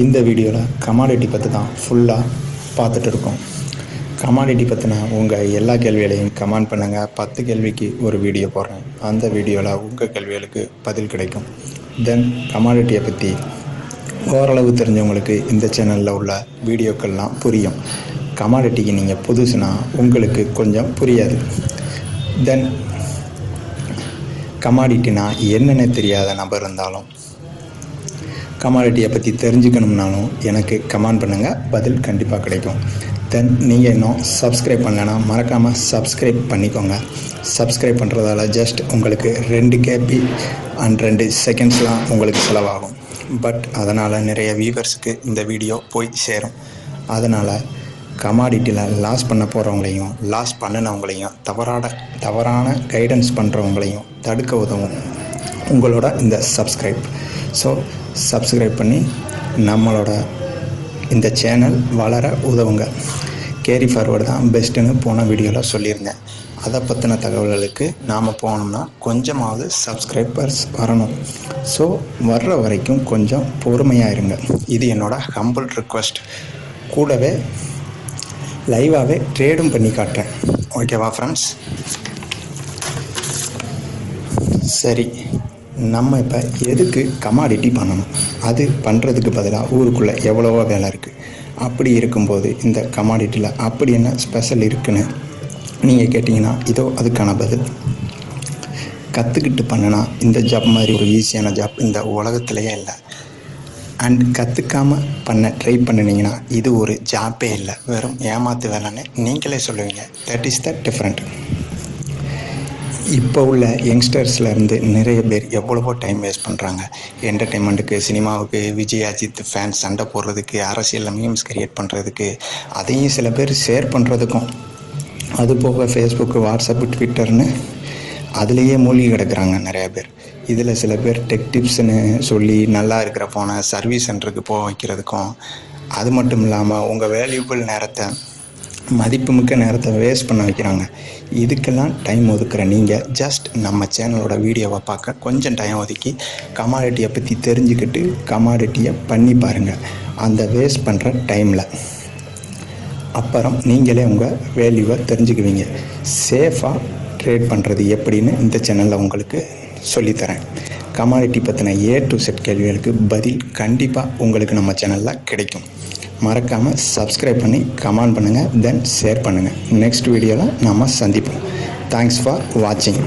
இந்த வீடியோவில் கமாடிட்டி பற்றி தான் ஃபுல்லாக பார்த்துட்டு இருக்கோம் கமாடிட்டி பற்றின உங்கள் எல்லா கேள்விகளையும் கமெண்ட் பண்ணுங்கள் பத்து கேள்விக்கு ஒரு வீடியோ போடுறேன். அந்த வீடியோவில் உங்கள் கேள்விகளுக்கு பதில் கிடைக்கும். தென் கமாடிட்டியை பற்றி ஓரளவு தெரிஞ்சவங்களுக்கு இந்த சேனலில் உள்ள வீடியோக்கள்லாம் புரியும். கமாடிட்டிக்கு நீங்கள் புதுசுனா உங்களுக்கு கொஞ்சம் புரியாது. தென் கமாடிட்டினா என்னென்ன தெரியாத நபர் இருந்தாலும் கமாடிட்டியை பற்றி தெரிஞ்சுக்கணும்னாலும் எனக்கு கமெண்ட் பண்ணுங்கள் பதில் கண்டிப்பாக கிடைக்கும். தென் நீங்கள் இன்னும் சப்ஸ்கிரைப் பண்ணலைன்னா மறக்காமல் சப்ஸ்கிரைப் பண்ணிக்கோங்க. சப்ஸ்கிரைப் பண்ணுறதால ஜஸ்ட் உங்களுக்கு ரெண்டு கேபி அண்ட் ரெண்டு செகண்ட்ஸ்லாம் உங்களுக்கு செலவாகும். பட் அதனால் நிறைய வியூவர்ஸுக்கு இந்த வீடியோ போய் சேரும். அதனால் கமாடிட்டியில் லாஸ் பண்ண போகிறவங்களையும் லாஸ் பண்ணினவங்களையும் தவறான தவறான கைடன்ஸ் பண்ணுறவங்களையும் தடுக்க உதவும். உங்களோட இந்த சப்ஸ்கிரைப் ஸோ சப்ஸ்கிரைப் பண்ணி நம்மளோட இந்த சேனல் வளர உதவுங்க. கேரி ஃபார்வர்டு தான் பெஸ்ட்டுன்னு போன வீடியோவில் சொல்லியிருந்தேன். அதை பற்றின தகவல்களுக்கு நாம் போனோம்னா கொஞ்சமாவது சப்ஸ்கிரைபர்ஸ் வரணும். ஸோ வர்ற வரைக்கும் கொஞ்சம் பொறுமையாக இருங்க. இது என்னோடய ஹம்பிள் ரிக்வெஸ்ட் கூடவே லைவாகவே ட்ரேடும் பண்ணி காட்டுறேன். ஓகேவா ஃப்ரெண்ட்ஸ் சரி. நம்ம இப்போ எதுக்கு கமாடிட்டி பண்ணணும்? அது பண்ணுறதுக்கு பதிலாக ஊருக்குள்ளே எவ்வளவோ வேலை இருக்குது அப்படி இருக்கும்போது இந்த கமாடிட்டியில் அப்படி என்ன ஸ்பெஷல் இருக்குன்னு நீங்கள் கேட்டிங்கன்னா இதோ அதுக்கான பதில். கற்றுக்கிட்டு பண்ணினா இந்த ஜாப் மாதிரி ஒரு ஈஸியான ஜாப் இந்த உலகத்துலேயே இல்லை. அண்ட் கற்றுக்காம பண்ண ட்ரை பண்ணினீங்கன்னா இது ஒரு ஜாப்பே இல்லை. வெறும் ஏமாத்து வேலைன்னு நீங்களே சொல்லுவீங்க. தட் இஸ் த டிஃப்ரெண்ட் இப்போ உள்ள யங்ஸ்டர்ஸ்லேருந்து நிறைய பேர் எவ்வளவோ டைம் வேஸ்ட் பண்ணுறாங்க என்டர்டெயின்மெண்ட்டுக்கு சினிமாவுக்கு விஜய் அஜித் ஃபேன்ஸ் சண்டை போடுறதுக்கு அரசியலில் மீம்ஸ் கிரியேட் பண்ணுறதுக்கு அதையும் சில பேர் ஷேர் பண்ணுறதுக்கும் அது போக ஃபேஸ்புக்கு வாட்ஸ்அப்பு ட்விட்டர்னு அதுலேயே மூழ்கி கிடக்குறாங்க நிறைய பேர். இதில் சில பேர் டெக் டிப்ஸ்னு சொல்லி நல்லா இருக்கிற ஃபோனை சர்வீஸ் சென்டருக்கு போக வைக்கிறதுக்கும் அது மட்டும் இல்லாமல் உங்கள் வேல்யூபிள் நேரத்தை மதிப்புமிக்க நேரத்தை வேஸ்ட் பண்ண வைக்கிறாங்க. இதுக்கெல்லாம் டைம் ஒதுக்குற நீங்கள் ஜஸ்ட் நம்ம சேனலோட வீடியோவை பார்க்க கொஞ்சம் டைம் ஒதுக்கி கமாடிட்டியை பற்றி தெரிஞ்சுக்கிட்டு கமாடிட்டியை பண்ணி பாருங்கள் அந்த வேஸ்ட் பண்ணுற டைமில் அப்புறம் நீங்களே உங்கள் வேல்யூவை தெரிஞ்சுக்குவீங்க. சேஃபாக ட்ரேட் பண்ணுறது எப்படின்னு இந்த சேனலில் உங்களுக்கு சொல்லித்தரேன். கமாடிட்டி பற்றின ஏ டு செட் கேள்விகளுக்கு பதில் கண்டிப்பாக உங்களுக்கு நம்ம சேனலில் கிடைக்கும். மறக்காமல் சப்ஸ்கிரைப் பண்ணி கமெண்ட் பண்ணுங்கள் தென் ஷேர் பண்ணுங்கள் நெக்ஸ்ட் வீடியோவில் நம்ம சந்திப்போம். தேங்க்ஸ் ஃபார் வாட்சிங்